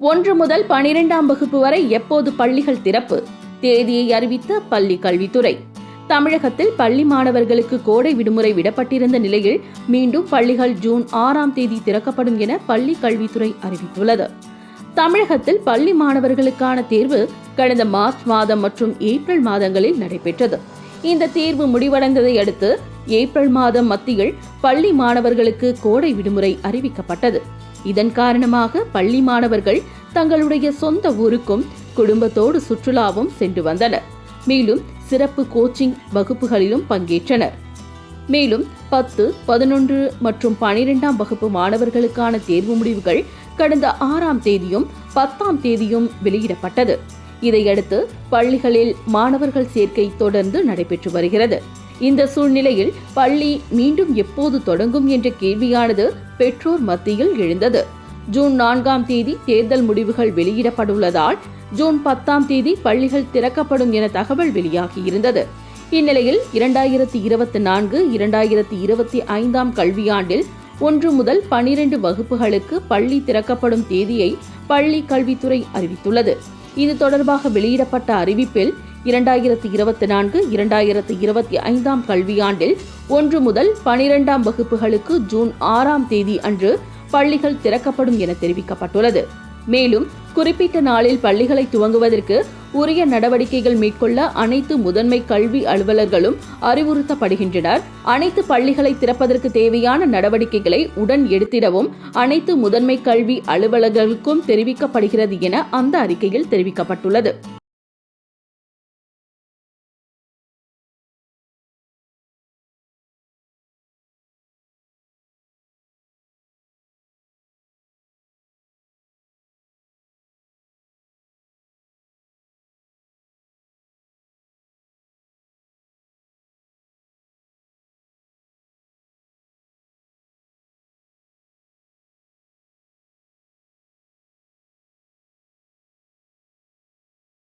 ஒன்று முதல் பனிரெண்டாம் வகுப்பு வரை எப்போது பள்ளிகள் திறப்பு? தேதியை அறிவித்த பள்ளி கல்வித்துறை. தமிழகத்தில் பள்ளி மாணவர்களுக்கு கோடை விடுமுறை விடப்பட்டிருந்த நிலையில் மீண்டும் பள்ளிகள் ஜூன் ஆறாம் தேதி திறக்கப்படும் என பள்ளி கல்வித்துறை அறிவித்துள்ளது. தமிழகத்தில் பள்ளி மாணவர்களுக்கான தேர்வு கடந்த மார்ச் மாதம் மற்றும் ஏப்ரல் மாதங்களில் நடைபெற்றது. இந்த தேர்வு முடிவடைந்ததை அடுத்து ஏப்ரல் மாதம் மத்தியில் பள்ளி மாணவர்களுக்கு கோடை விடுமுறை அறிவிக்கப்பட்டது. இதன் காரணமாக பள்ளி மாணவர்கள் தங்களுடைய சொந்த ஊருக்கும் குடும்பத்தோடு சுற்றுலாவும் சென்று வந்தனர். மேலும் சிறப்பு கோச்சிங் வகுப்புகளிலும் பங்கேற்றனர். மேலும் பத்து பதினொன்று மற்றும் பனிரெண்டாம் வகுப்பு மாணவர்களுக்கான தேர்வு முடிவுகள் கடந்த ஆறாம் தேதியும் பத்தாம் தேதியும் வெளியிடப்பட்டது. இதையடுத்து பள்ளிகளில் மாணவர்கள் சேர்க்கை தொடர்ந்து நடைபெற்று வருகிறது. இந்த சூழ்நிலையில் பள்ளி மீண்டும் எப்போது தொடங்கும் என்ற கேள்வியானது பெற்றோர் மத்தியில் எழுந்தது. ஜூன் நான்காம் தேதி தேர்தல் முடிவுகள் வெளியிடப்பட்டுள்ளதால் ஜூன் பத்தாம் தேதி பள்ளிகள் திறக்கப்படும் என தகவல் வெளியாகியிருந்தது. இந்நிலையில் இரண்டாயிரத்தி இருபத்தி நான்கு இரண்டாயிரத்தி இருபத்தி ஐந்தாம் கல்வியாண்டில் ஒன்று முதல் பனிரெண்டு வகுப்புகளுக்கு பள்ளி திறக்கப்படும் தேதியை பள்ளி கல்வித்துறை அறிவித்துள்ளது. இது தொடர்பாக வெளியிடப்பட்ட அறிவிப்பில் இரண்டாயிரத்தி இருபத்தி நான்கு இரண்டாயிரத்தி இருபத்தி ஐந்தாம் கல்வியாண்டில் ஒன்று முதல் பனிரெண்டாம் வகுப்புகளுக்கு ஜூன் ஆறாம் தேதி அன்று பள்ளிகள் திறக்கப்படும் என தெரிவிக்கப்பட்டுள்ளது. மேலும் குறிப்பிட்ட நாளில் பள்ளிகளை துவங்குவதற்கு உரிய நடவடிக்கைகள் மேற்கொள்ள அனைத்து முதன்மை கல்வி அலுவலர்களும் அறிவுறுத்தப்படுகின்றனர். அனைத்து பள்ளிகளை திறப்பதற்கு தேவையான நடவடிக்கைகளை உடன் எடுத்திடவும் அனைத்து முதன்மை கல்வி அலுவலர்களுக்கும் தெரிவிக்கப்படுகிறது என அந்த அறிக்கையில் தெரிவிக்கப்பட்டுள்ளது.